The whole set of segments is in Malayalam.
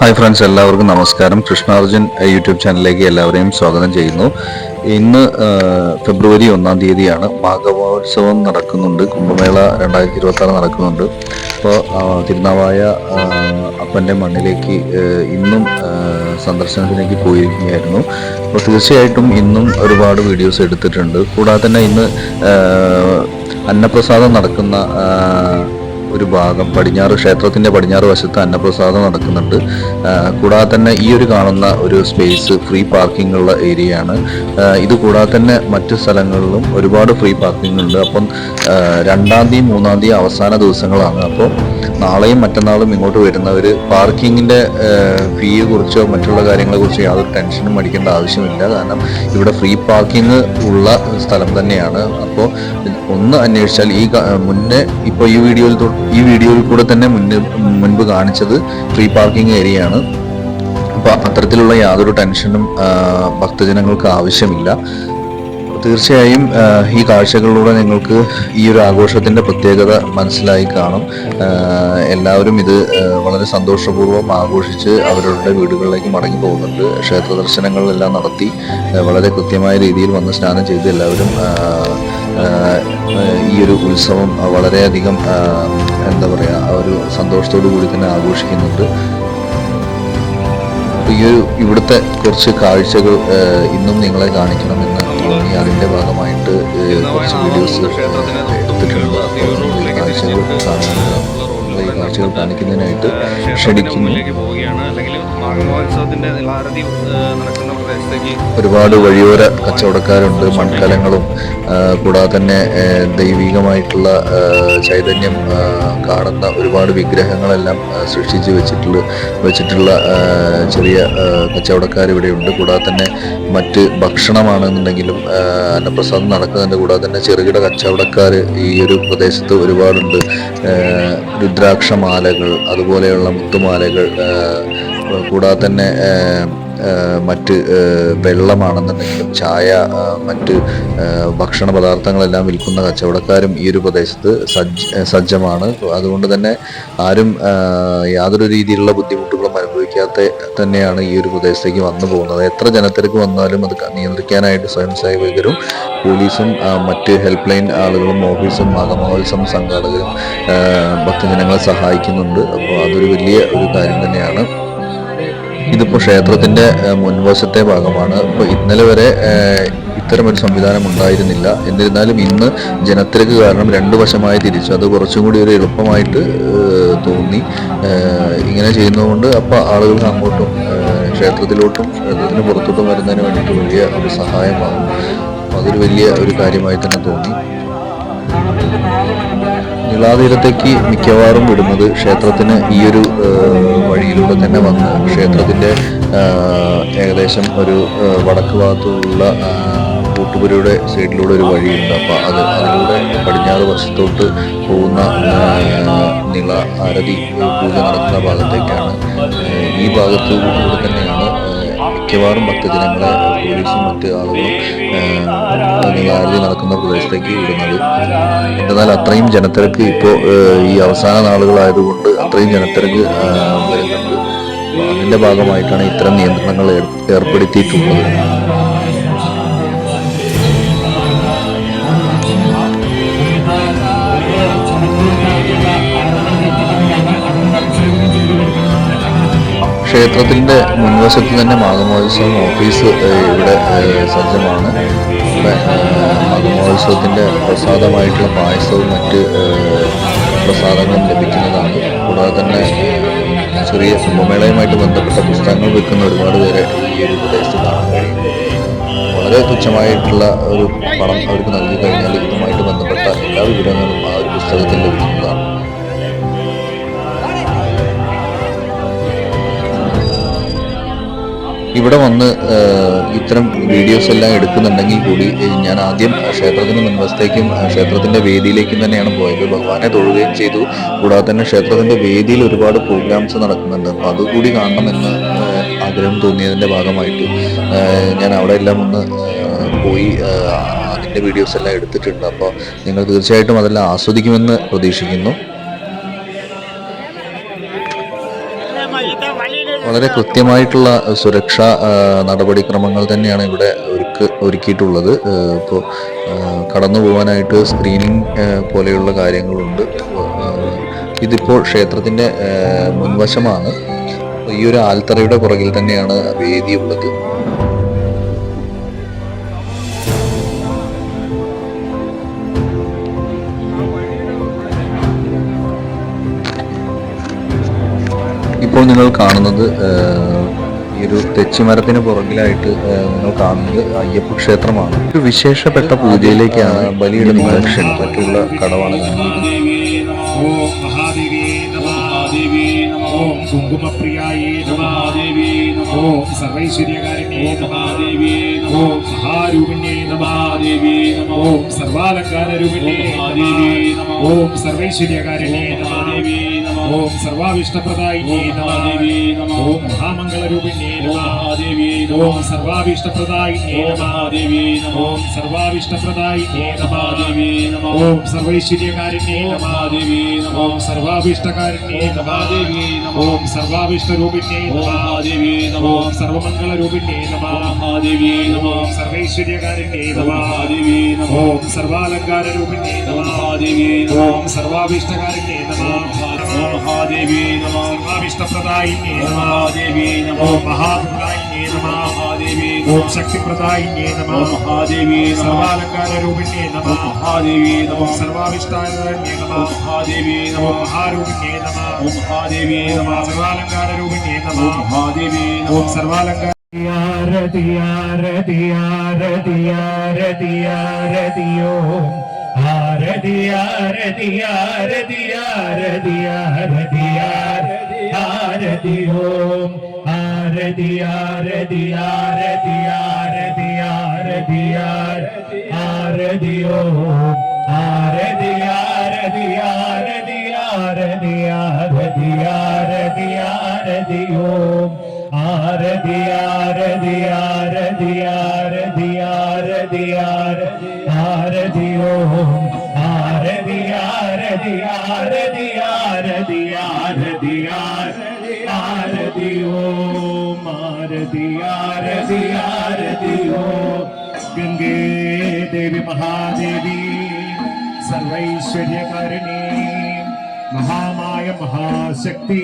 ഹായ് ഫ്രണ്ട്സ് എല്ലാവർക്കും നമസ്കാരം. കൃഷ്ണാർജുൻ യൂട്യൂബ് ചാനലിലേക്ക് എല്ലാവരെയും സ്വാഗതം ചെയ്യുന്നു. ഇന്ന് ഫെബ്രുവരി ഒന്നാം തീയതിയാണ് മാഘമോത്സവം നടക്കുന്നുണ്ട്. കുംഭമേള രണ്ടായിരത്തി ഇരുപത്തി ആറ് നടക്കുന്നുണ്ട്. അപ്പോൾ തിരുനാവായ അപ്പന്റെ മണ്ണിലേക്ക് ഇന്നും സന്ദർശനത്തിലേക്ക് പോയിരിക്കുകയായിരുന്നു. അപ്പോൾ തീർച്ചയായിട്ടും ഇന്നും ഒരുപാട് വീഡിയോസ് എടുത്തിട്ടുണ്ട്. കൂടാതെ തന്നെ ഇന്ന് അന്നപ്രസാദം നടക്കുന്ന ഒരു ഭാഗം പടിഞ്ഞാറ് ക്ഷേത്രത്തിന്റെ പടിഞ്ഞാറ് വശത്ത് അന്നപ്രസാദം നടക്കുന്നുണ്ട്. കൂടാതെ തന്നെ ഈ ഒരു കാണുന്ന ഒരു സ്പേസ് ഫ്രീ പാർക്കിംഗ് ഉള്ള ഏരിയയാണ് ഇത് കൂടാതെ തന്നെ മറ്റു സ്ഥലങ്ങളിലും ഒരുപാട് ഫ്രീ പാർക്കിംഗ് ഉണ്ട്. അപ്പം രണ്ടാം തീയതി മൂന്നാം തീയതി അവസാന ദിവസങ്ങളാണ്. അപ്പോൾ നാളെയും മറ്റന്നാളും ഇങ്ങോട്ട് വരുന്നവർ പാർക്കിങ്ങിന്റെ ഫീയെ കുറിച്ചോ മറ്റുള്ള കാര്യങ്ങളെ കുറിച്ചോ യാതൊരു ടെൻഷനും അടിക്കേണ്ട ആവശ്യമില്ല. കാരണം ഇവിടെ ഫ്രീ പാർക്കിംഗ് ഉള്ള സ്ഥലം തന്നെയാണ്. അപ്പോൾ ഒന്ന് അന്വേഷിച്ചാൽ ഈ മുന്നേ ഇപ്പോൾ ഈ വീഡിയോയിൽ ഈ വീഡിയോയിൽ കൂടെ തന്നെ മുൻപ് കാണിച്ചത് ഫ്രീ പാർക്കിംഗ് ഏരിയ ആണ്. അപ്പോൾ അത്തരത്തിലുള്ള യാതൊരു ടെൻഷനും ഭക്തജനങ്ങൾക്ക് ആവശ്യമില്ല. തീർച്ചയായും ഈ കാഴ്ചകളിലൂടെ നിങ്ങൾക്ക് ഈ ഒരു ആഘോഷത്തിന്റെ പ്രത്യേകത മനസ്സിലായി കാണും. എല്ലാവരും ഇത് വളരെ സന്തോഷപൂർവം ആഘോഷിച്ച് അവരുടെ വീടുകളിലേക്ക് മടങ്ങി പോകുന്നുണ്ട്. ക്ഷേത്ര ദർശനങ്ങളെല്ലാം നടത്തി വളരെ കൃത്യമായ രീതിയിൽ വന്ന് സ്നാനം ചെയ്ത് എല്ലാവരും ഈ ഒരു ഉത്സവം വളരെയധികം എന്താ പറയുക ഒരു സന്തോഷത്തോടു കൂടി തന്നെ ആഘോഷിക്കുന്നുണ്ട്. ഈ ഒരു ഇവിടുത്തെ കുറച്ച് കാഴ്ചകൾ ഇന്നും നിങ്ങളെ കാണിക്കണമെന്ന് തോന്നി അതിന്റെ ഭാഗമായിട്ട് കുറച്ച് വീഡിയോസ് എടുത്തിട്ടുണ്ട്. കാഴ്ചകൾ കാണുന്നത് കാഴ്ചകൾ കാണിക്കുന്നതിനായിട്ട് ക്ഷണിക്കുന്നു. ഒരുപാട് വഴിയോര കച്ചവടക്കാരുണ്ട് മൺകലങ്ങളും കൂടാതെ തന്നെ ദൈവികമായിട്ടുള്ള ചൈതന്യം കാണുന്ന ഒരുപാട് വിഗ്രഹങ്ങളെല്ലാം സൃഷ്ടിച്ച് വെച്ചിട്ടുള്ള വെച്ചിട്ടുള്ള ചെറിയ കച്ചവടക്കാർ ഇവിടെയുണ്ട് കൂടാതെ തന്നെ മറ്റ് ഭക്ഷണമാണെന്നുണ്ടെങ്കിലും അന്നപ്രസാദം നടക്കുന്നുണ്ട്. കൂടാതെ തന്നെ ചെറുകിട കച്ചവടക്കാർ ഈ ഒരു പ്രദേശത്ത് ഒരുപാടുണ്ട്. രുദ്രാക്ഷമാലകൾ അതുപോലെയുള്ള മുത്തുമാലകൾ കൂടാതെ തന്നെ മറ്റ് വെള്ളമാണെന്നുണ്ടെങ്കിലും ചായ മറ്റ് ഭക്ഷണ പദാർത്ഥങ്ങളെല്ലാം വിൽക്കുന്ന കച്ചവടക്കാരും ഈ ഒരു പ്രദേശത്ത് സജ്ജ സജ്ജമാണ്. അതുകൊണ്ട് തന്നെ ആരും യാതൊരു രീതിയിലുള്ള ബുദ്ധിമുട്ടുകളും അനുഭവിക്കാത്ത തന്നെയാണ് ഈ ഒരു പ്രദേശത്തേക്ക് വന്നു പോകുന്നത്. എത്ര ജനത്തിരക്ക് വന്നാലും അത് നിയന്ത്രിക്കാനായിട്ട് സ്വയം സേവകരും പോലീസും മറ്റ് ഹെൽപ്പ് ലൈൻ ആളുകളും ഓഫീസും മഹമഹോത്സവം സംഘാടകരും ഭക്തജനങ്ങളെ സഹായിക്കുന്നുണ്ട്. അപ്പോൾ അതൊരു വലിയ ഒരു കാര്യം തന്നെയാണ്. ഇതിപ്പോൾ ക്ഷേത്രത്തിന്റെ മുൻവശത്തെ ഭാഗമാണ്. ഇപ്പോൾ ഇന്നലെ വരെ ഇത്തരമൊരു സംവിധാനം ഉണ്ടായിരുന്നില്ല. എന്നിരുന്നാലും ഇന്ന് ജനത്തിരക്ക് കാരണം രണ്ടു വശമായി തിരിച്ചു. അത് കുറച്ചും കൂടി ഒരു എളുപ്പമായിട്ട് തോന്നി. ഇങ്ങനെ ചെയ്യുന്നതുകൊണ്ട് അപ്പോൾ ആളുകൾക്ക് അങ്ങോട്ടും ക്ഷേത്രത്തിലോട്ടും ക്ഷേത്രത്തിന് പുറത്തോട്ടും വരുന്നതിന് വേണ്ടിയിട്ട് വലിയ ഒരു സഹായമാകും അതൊരു വലിയ ഒരു കാര്യമായി തന്നെ തോന്നി. നിളാതീരത്തേക്ക് മിക്കവാറും വിടുന്നത് ക്ഷേത്രത്തിന് ഈയൊരു വഴിയിലൂടെ തന്നെ വന്ന്. ക്ഷേത്രത്തിന്റെ ഏകദേശം ഒരു വടക്ക് ഭാഗത്തുള്ള കൂട്ടുപുരയുടെ സൈഡിലൂടെ ഒരു വഴിയുണ്ട്. അപ്പോൾ അത് അതിലൂടെ പടിഞ്ഞാറ് വശത്തോട്ട് പോകുന്ന നിള ആരതി പൂജ നടക്കുന്ന ഭാഗത്തേക്കാണ്. ഈ ഭാഗത്തു കൂടെ തന്നെയാണ് മിക്കവാറും ഭക്തജനങ്ങളെ പോലീസും മറ്റ് ആളുകളും ഏഹ്, നടക്കുന്ന പ്രദേശത്തേക്ക് വിടുന്നത്. എന്നാൽ അത്രയും ജനത്തിരക്ക് ഇപ്പോൾ ഈ അവസാന നാളുകളായതുകൊണ്ട് അത്രയും ജനത്തിരക്ക് വരുന്നുണ്ട് അതിന്റെ ഭാഗമായിട്ടാണ് ഇത്തരം നിയന്ത്രണങ്ങൾ ഏർ- ഏർപ്പെടുത്തിയിട്ടുള്ളത്. ക്ഷേത്രത്തിന്റെ മുൻവശത്ത് തന്നെ മാഘമഹോത്സവം ഓഫീസ് ഇവിടെ സജ്ജമാണ്. ഏഹ്, പ്രസാദമായിട്ടുള്ള പായസവും മറ്റ് പ്രസാദങ്ങളും ലഭിക്കുന്നതാണ്. കൂടാതെ തന്നെ ചെറിയ കുംഭമേളയുമായിട്ട് ബന്ധപ്പെട്ട പുസ്തകങ്ങൾ വിൽക്കുന്ന ഒരുപാട് പേരെ ഈ ഒരു പ്രദേശത്ത് കാണാൻ കഴിയും വളരെ തുച്ഛമായിട്ടുള്ള ഒരു പണം അവർക്ക് നൽകി കഴിഞ്ഞാൽ ഇതുമായിട്ട് ബന്ധപ്പെട്ട എല്ലാ വിവരങ്ങളും ആ ഒരു പുസ്തകത്തിൽ ലഭിക്കുന്നതാണ്. ഇവിടെ വന്ന് ഇത്തരം വീഡിയോസ് എല്ലാം എടുക്കുന്നുണ്ടെങ്കിൽ കൂടി ഞാൻ ആദ്യം ക്ഷേത്രത്തിന് മുൻവശത്തേക്കും ക്ഷേത്രത്തിന്റെ വേദിയിലേക്കും തന്നെയാണ് പോയത്. ഭഗവാനെ തൊഴുകയും ചെയ്തു. കൂടാതെ തന്നെ ക്ഷേത്രത്തിന്റെ വേദിയിൽ ഒരുപാട് പ്രോഗ്രാംസ് നടക്കുന്നുണ്ട്. അപ്പോൾ അതുകൂടി കാണണമെന്ന് ആഗ്രഹം തോന്നിയതിന്റെ ഭാഗമായിട്ട് ഞാൻ അവിടെ എല്ലാം ഒന്ന് പോയി അതിന്റെ വീഡിയോസ് എല്ലാം എടുത്തിട്ടുണ്ട്. അപ്പോൾ നിങ്ങൾ തീർച്ചയായിട്ടും അതെല്ലാം ആസ്വദിക്കുമെന്ന് പ്രതീക്ഷിക്കുന്നു. വളരെ കൃത്യമായിട്ടുള്ള സുരക്ഷാ നടപടിക്രമങ്ങൾ തന്നെയാണ് ഇവിടെ ഒരുക്ക് ഒരുക്കിയിട്ടുള്ളത്. ഇപ്പോൾ കടന്നു പോകാനായിട്ട് സ്ക്രീനിങ് പോലെയുള്ള കാര്യങ്ങളുണ്ട്. ഇതിപ്പോൾ ക്ഷേത്രത്തിന്റെ മുൻവശമാണ്. ഈ ഒരു ആൽത്തറയുടെ പുറകിൽ തന്നെയാണ് വേദിയുള്ളത്. ഇപ്പോൾ നിങ്ങൾ കാണുന്നത് ഈ ഒരു തെച്ചിമരത്തിന് പുറകിലായിട്ട് നിങ്ങൾ കാണുന്നത് അയ്യപ്പ ക്ഷേത്രമാണ്. ഒരു വിശേഷപ്പെട്ട പൂജയിലേക്കാണ് ബലിയിടുന്ന ക്ഷണം മറ്റുള്ള കടവാണ് കാണുന്നത് ഓം മഹാദേവി മഹാദേവി ഓം സർവൈശ്വര്യകാരണേ നമ. ഓം സർവൈശ്വര്യകാരിണേ മഹാദേവി ഓം സർവാവിഷ്ടകാരി ഓം ഓം നമദേവി മഹാദേവി ഓം നമദേവി ഓം നമദേവി മഹാദേവി ഓം നമദേവി മഹാദേവി ഓം നമദേവി മഹാദേവി ഓം നമദേവി മഹാദേവി ഓം നമദേവി ഓം സർവാഭീഷ്ടരൂപിണ്യേ മഹാദേവി ഓം സർവമംഗളരൂപിണ്യേ മഹാദേവി ഓം സർവൈശ്വര്യകാരിണ്യേ മഹാദേവി ഓം സർവാലങ്കാരരൂപിണ്യേ മഹാദേവി ഓം സർവാഭീഷ്ടകാരിണ്യേ മഹാദേവി സർവാഭീഷ്ടപ്രദായിന്യേ മഹാദേവി ഓം മഹാപ്രദായിന്യേ മഹാദേവി ഓം ശക്തിപ്രദായിന്യേ മഹാദേവി സർവാലങ്കാരരൂപിണ്യേ മഹാദേവി ഓം സർവാഭീഷ്ടാരണ്യേ മഹാദേവി ഓം മഹാരൂപിണ്യേ ഓം മഹാദേവി സർവാലങ്കാരരൂപിണ്യേ മഹാദേവി ഓം സർവാലങ്കാര ആരതി ആരതി ആരതി ആരതി ആരതിയോ ആരതി ആരതി ആരതി ആരതി ആരതി ആരതി ആരതി ഓം ആരതി ആരതി ആരതി ആരതി ആരതി ആരതി ആരതി ഓം ആരതി ആരതി ആരതി ആരതി ആരതി ആരതി ആരതി ഓം ആരതി ആരതി ആരതി ആരതി ആരതി ആരതി ആരതി ആരതി ആരതി ആരതി ഓം ആരതി ആരതി ആരതി ഓം ഗംഗേ ദേവി മഹാദേവി സർവൈശ്വര്യകാരിണി മഹാമായ മഹാശക്തി.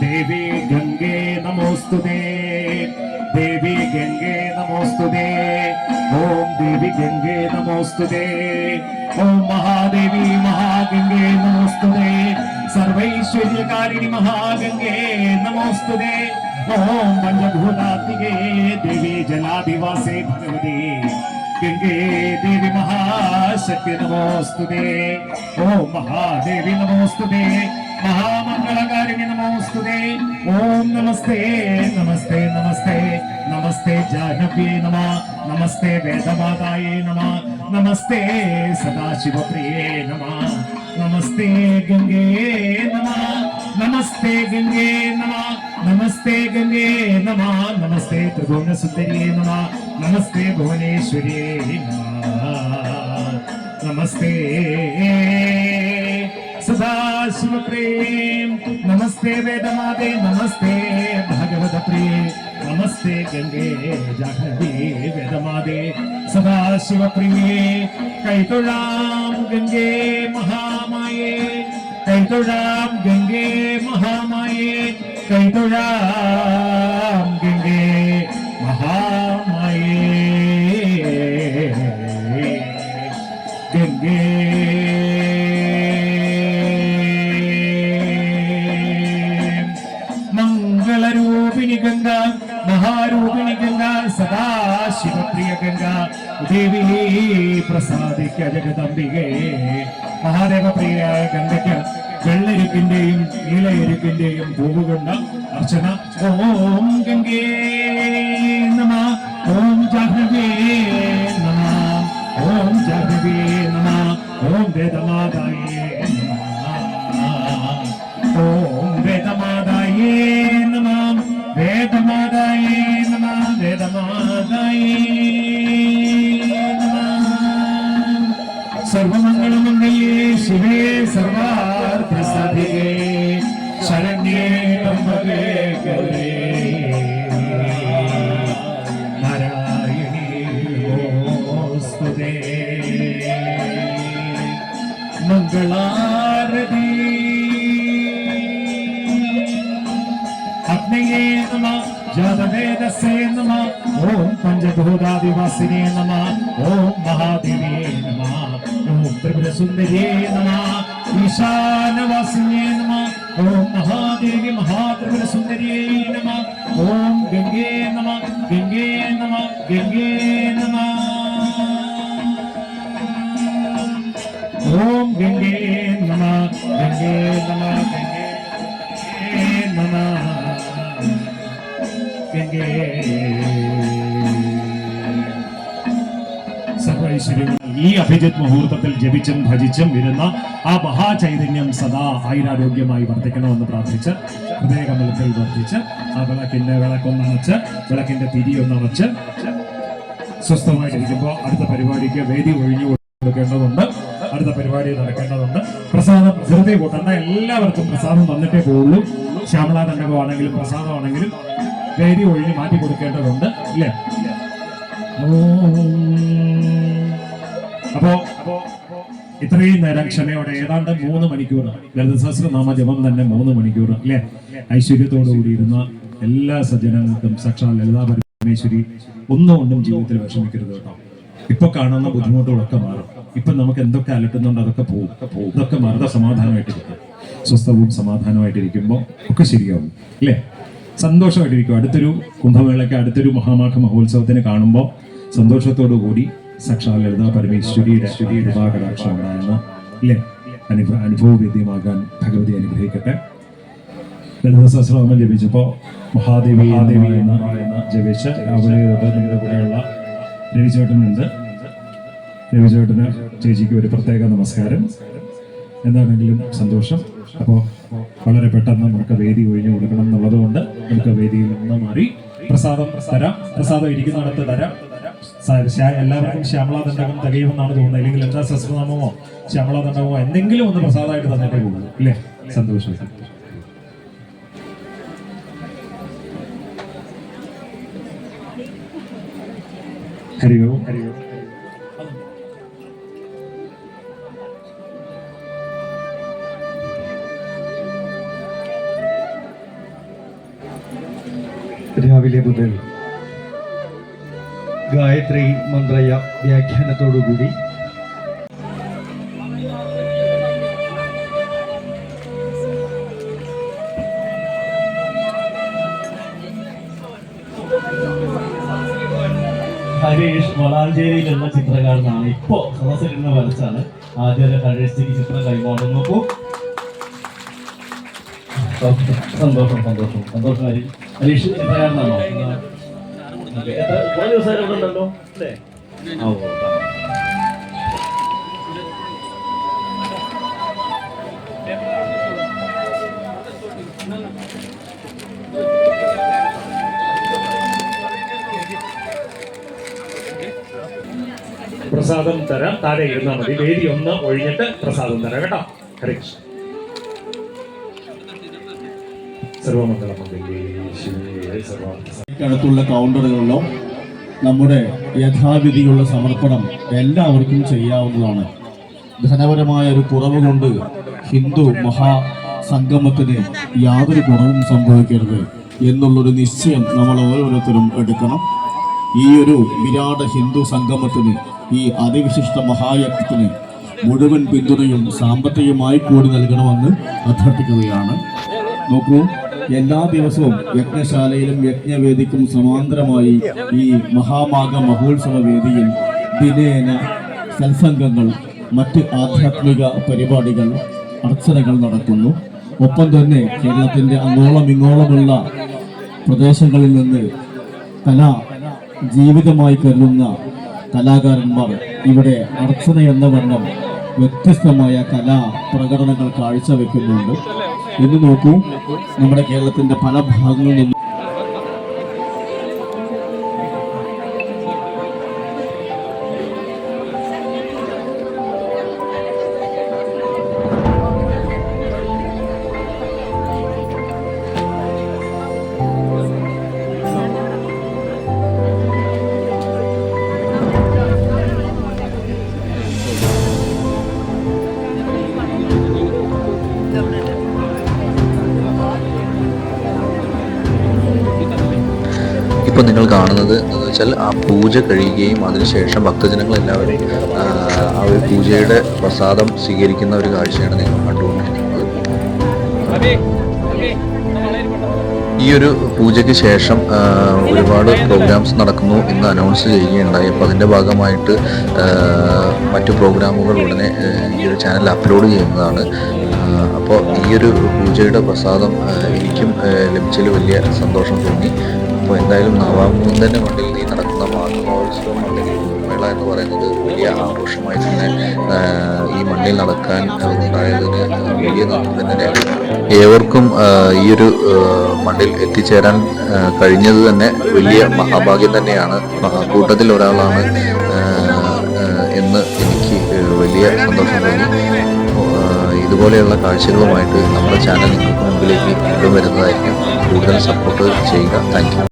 ദേവി ഗംഗേ നമോസ്തുതേ ദേവി ഗംഗേ നമോസ്തുതേ. ഓം ദേവി ഗംഗേ നമോസ്തുതേ. ഓം മഹാദേവി മഹാഗംഗേ നമോസ്തുതേ. സർവൈശ്വര്യകാരിണി മഹാഗംഗേ നമോസ്തുതേ. ഓം പഞ്ചഭൂതാത്മികേ ദേവി ജലാധിവാസേ ഭഗവതി. ഗംഗേ ദേവി മഹാശക്തി നമോസ്തുതേ ഓം മഹാദേവി നമോസ്തുതേ മഹാമംഗളകാരിണി നമോസ്തുതേ ഓം നമസ്തേ നമസ്തേ നമസ്തേ നമസ്തേ ജാഹ്നവ്യേ നമ നമസ്തേ വേദമാതായേ നമ നമസ്തേ സദാശിവപ്രിയേ നമ നമസ്തേ ഗംഗേ നമ നമസ്തേ ഗംഗേ നമ നമസ്തേ ഗംഗേ നമ നമസ്തേ ത്രിഭുവന സുന്ദരിയേ നമ നമസ്തേ ഭുവനേശ്വരിയേ നമ. നമസ്തേ. സദാശിവ പ്രേം നമസ്തേ വേദമാതേ നമസ്തേ ഭഗവത പ്രിയേ നമസ്തേ ഗംഗേ ജാഹ്നവി വേദമാതേ സദാശിവ പ്രിയേ കൈതൊഴാം ഗംഗേ മഹാമായേ. കൈതൊഴാം ഗംഗേ മഹാമായേ കൈതൊഴാം ഗംഗേ മഹാമായേ. ഗംഗേ. മംഗളരൂപിണി ഗംഗ മഹാരൂപിണി ഗംഗ സദാശിവപ്രിയ ഗംഗ ദേവി പ്രസാദിക്ക ജഗദംബികേ. മഹാദേവപ്രിയ ഗംഗയ്ക്ക് വെള്ളരിക്കിന്റെയും പൂവ് പൂവുകൊണ്ട് അർച്ചന. ഓം ഗംഗേ നമ. ഓം ജാഹ്നവേ നമ. ഓം ജാഹ്നവേ നമ. ഓം വേദമാതായേ നമ ജാതവേദസേ നമ ഓം പഞ്ചഭൂതാദിവാസിനേ നമ ഓം മഹാദേവിയേ നമ ഓം ത്രിപുരസുന്ദരിയേ നമ ഈശാനവാസിനേ നമ ഓം മഹാദേവി മഹാത്രിപുരസുന്ദരിയേ നമ ഓം ഗംഗേ നമ ഗംഗേ നമ ഗംഗേ നമ. ഓം ഗംഗേ നമ ഗംഗേ നമ ഗംഗേ നമ. ഈ അഭിജിത് മുഹൂർത്തത്തിൽ ജപിച്ചും ഭജിച്ചും വരുന്ന ആ മഹാചൈതന്യം സദാ ആയിരാരോഗ്യമായി വർദ്ധിക്കണമെന്ന് പ്രാർത്ഥിച്ച് ഹൃദയകമലത്തിൽ വർദ്ധിച്ച് ആ വിളക്കിന്റെ വിളക്കൊന്നണച്ച് വിളക്കിന്റെ തിരിയൊന്നണച്ച് സ്വസ്ഥമായിട്ടിരിക്കുമ്പോൾ അടുത്ത പരിപാടിക്ക് വേദി ഒഴിഞ്ഞു കൊടുക്കേണ്ടതുണ്ട്. അടുത്ത പരിപാടി നടക്കേണ്ടതുണ്ട്. പ്രസാദം ഹൃദയ കൂട്ടണ്ട. എല്ലാവർക്കും പ്രസാദം തന്നിട്ടേ പോകുള്ളൂ ശ്യാമള തണ്ടകമാണെങ്കിലും പ്രസാദമാണെങ്കിലും വേദി ഒഴിഞ്ഞ് മാറ്റി കൊടുക്കേണ്ടതുണ്ട് ഇല്ലേ അപ്പോ ഇത്രയും നേരം ക്ഷമയോടെ ഏതാണ്ട് മൂന്ന് മണിക്കൂർ ലളിത സഹസ്രനാമ ജപം തന്നെ മൂന്ന് മണിക്കൂർ അല്ലെ? ഐശ്വര്യത്തോടു കൂടിയിരുന്ന എല്ലാ സജ്ജനങ്ങൾക്കും സാക്ഷാൽ ലളിതാ പരമേശ്വരി ഒന്നും ഒന്നും ജീവിതത്തിൽ വിഷമിക്കരുത് കേട്ടോ. ഇപ്പൊ കാണുന്ന ബുദ്ധിമുട്ടുകളൊക്കെ മാറും. ഇപ്പൊ നമുക്ക് എന്തൊക്കെ അലട്ടുന്നുണ്ട് അതൊക്കെ പോകും ഇതൊക്കെ മാറുക സമാധാനമായിട്ടിരിക്കും സ്വസ്ഥവും സമാധാനമായിട്ടിരിക്കുമ്പോൾ ഒക്കെ ശരിയാവും അല്ലേ? സന്തോഷമായിട്ടിരിക്കും അടുത്തൊരു കുംഭമേളയ്ക്ക് അടുത്തൊരു മഹാമാഘ മഹോത്സവത്തിന് കാണുമ്പോൾ സന്തോഷത്തോടു കൂടി സാക്ഷാൽ ലളിത പരമേശ്വരിയുടെ കൃപാകടാക്ഷം ഉണ്ടായെന്ന് അല്ലേ അനുഭവ അനുഭവവേദ്യമാകാൻ ഭഗവതി അനുഗ്രഹിക്കട്ടെ. ലളിത സഹസ്രനാമം ജപിച്ചപ്പോൾ മഹാദേവി മഹാദേവി എന്ന് ജപിച്ച് നമ്മുടെ കൂടെയുള്ള രവിചേട്ടനുണ്ട്. രവിചേട്ടന് ചേച്ചിക്ക് ഒരു പ്രത്യേക നമസ്കാരം. എന്താണെങ്കിലും സന്തോഷം. അപ്പോൾ വളരെ പെട്ടെന്ന് നമുക്ക് വേദി ഒഴിഞ്ഞു കൊടുക്കണം എന്നുള്ളത് കൊണ്ട് നമുക്ക് വേദിയിൽ നിന്ന് മാറി പ്രസാദം തരാം. പ്രസാദം ഇരിക്കുന്നിടത്ത് തരാം. എല്ലാവർക്കും ശ്യാമള ദണ്ഡകം തികയുമെന്നാണ് തോന്നുന്നത്. അല്ലെങ്കിൽ എന്താ സസ്വനാമമോ ശ്യാമള ദണ്ഡകമോ എന്തെങ്കിലും ഒന്ന് പ്രസാദമായിട്ട് തന്നിട്ടേ പോകുള്ളൂ അല്ലേ സന്തോഷം. ഹരിയോ ഹരിയോ. രാവിലെ മുതൽ ഗായത്രി മന്ത്രയ വ്യാഖ്യാനത്തോടുകൂടി ഹരീഷ് വളാഞ്ചേരിയിൽ എന്ന ചിത്രകാരനാണ്. ഇപ്പോ സദസ്സിലിരുന്ന് വരച്ചാണ്. ആദ്യം ഹരീഷ് ചിത്രം കൈമാറുന്നു. നോക്കൂ സന്തോഷം സന്തോഷം സന്തോഷം. ഹരീഷ് തയ്യാറാണോ ഓ. പ്രസാദം തരാം. താഴെ ഇരുന്നാൽ മതി. വേദി ഒന്ന് ഒഴിഞ്ഞിട്ട് പ്രസാദം തരാം കേട്ടോ. ഹരേ കൃഷ്ണ. അടുത്തുള്ള കൗണ്ടറുകളിലോ നമ്മുടെ യഥാവിധിയുള്ള സമർപ്പണം എല്ലാവർക്കും ചെയ്യാവുന്നതാണ്. ധനപരമായ ഒരു കുറവ് കൊണ്ട് ഹിന്ദു മഹാസംഗമത്തിന് യാതൊരു കുറവും സംഭവിക്കരുത് എന്നുള്ളൊരു നിശ്ചയം നമ്മൾ ഓരോരുത്തരും എടുക്കണം. ഈ ഒരു വിരാട ഹിന്ദു സംഗമത്തിന് ഈ അതിവിശിഷ്ട മഹായജ്ഞത്തിന് മുഴുവൻ പിന്തുണയും സാമ്പത്തികമായി കൂടി നൽകണമെന്ന് അഭ്യർത്ഥിക്കുകയാണ്. നോക്കൂ. എല്ലാ ദിവസവും യജ്ഞശാലയിലും യജ്ഞവേദിക്കും സമാന്തരമായി ഈ മഹാമാഘ മഹോത്സവ വേദിയിൽ ദിനേന സത്സംഗങ്ങൾ മറ്റ് ആധ്യാത്മിക പരിപാടികൾ അർച്ചനകൾ നടക്കുന്നു. ഒപ്പം തന്നെ കേരളത്തിന്റെ അങ്ങോളം ഇങ്ങോളമുള്ള പ്രദേശങ്ങളിൽ നിന്ന് കല ജീവിതമായി കരുതുന്ന കലാകാരന്മാർ ഇവിടെ അർച്ചന എന്ന വണ്ണം വ്യത്യസ്തമായ കലാ പ്രകടനങ്ങൾ കാഴ്ചവെക്കുന്നുണ്ട്. ഇന്ന് നോക്കൂ നമ്മുടെ കേരളത്തിന്റെ പല ഭാഗങ്ങളിൽ നിന്നും ഇപ്പോൾ നിങ്ങൾ കാണുന്നത് എന്ന് വെച്ചാൽ ആ പൂജ കഴിയുകയും അതിനുശേഷം ഭക്തജനങ്ങൾ എല്ലാവരും ആ, ഒരു പൂജയുടെ പ്രസാദം സ്വീകരിക്കുന്ന ഒരു കാഴ്ചയാണ് നിങ്ങൾ കണ്ടുകൊണ്ടിരിക്കുന്നത്. ഈ ഒരു പൂജയ്ക്ക് ശേഷം ഒരുപാട് പ്രോഗ്രാംസ് നടക്കുന്നു എന്ന് അനൗൺസ് ചെയ്യുകയുണ്ടായി. അപ്പോൾ അതിന്റെ ഭാഗമായിട്ട് മറ്റു പ്രോഗ്രാമുകൾ ഉടനെ ഈ ഒരു ചാനൽ അപ്ലോഡ് ചെയ്യുന്നതാണ്. അപ്പോൾ ഈ ഒരു പൂജയുടെ പ്രസാദം എനിക്കും ലഭിച്ചതിൽ വലിയ സന്തോഷം തോന്നി. അപ്പോൾ എന്തായാലും നവാമുകുന്ദന്റെ മണ്ണിൽ നീ നടക്കുന്ന മാതൃമഹോത്സവം അല്ലെങ്കിൽ മേള എന്ന് പറയുന്നത് വലിയ ആഘോഷമായി തന്നെ ഈ മണ്ണിൽ നടക്കാൻ ഉണ്ടായതിന് വലിയ നന്ദി തന്നെ രേഖപ്പെടുത്തുന്നു. ഏവർക്കും ഈ ഒരു മണ്ണിൽ എത്തിച്ചേരാൻ കഴിഞ്ഞത് തന്നെ വലിയ മഹാഭാഗ്യം തന്നെയാണ്. കൂട്ടത്തിൽ ഒരാളാണ് എന്ന് എനിക്ക് വലിയ സന്തോഷം തോന്നി. ഇതുപോലെയുള്ള കാഴ്ചകളുമായിട്ട് നമ്മുടെ ചാനൽ നിങ്ങൾക്ക് മുമ്പിലേക്ക് വീണ്ടും വരുന്നതായിരിക്കും. കൂടുതൽ സപ്പോർട്ട് ചെയ്യുക. താങ്ക്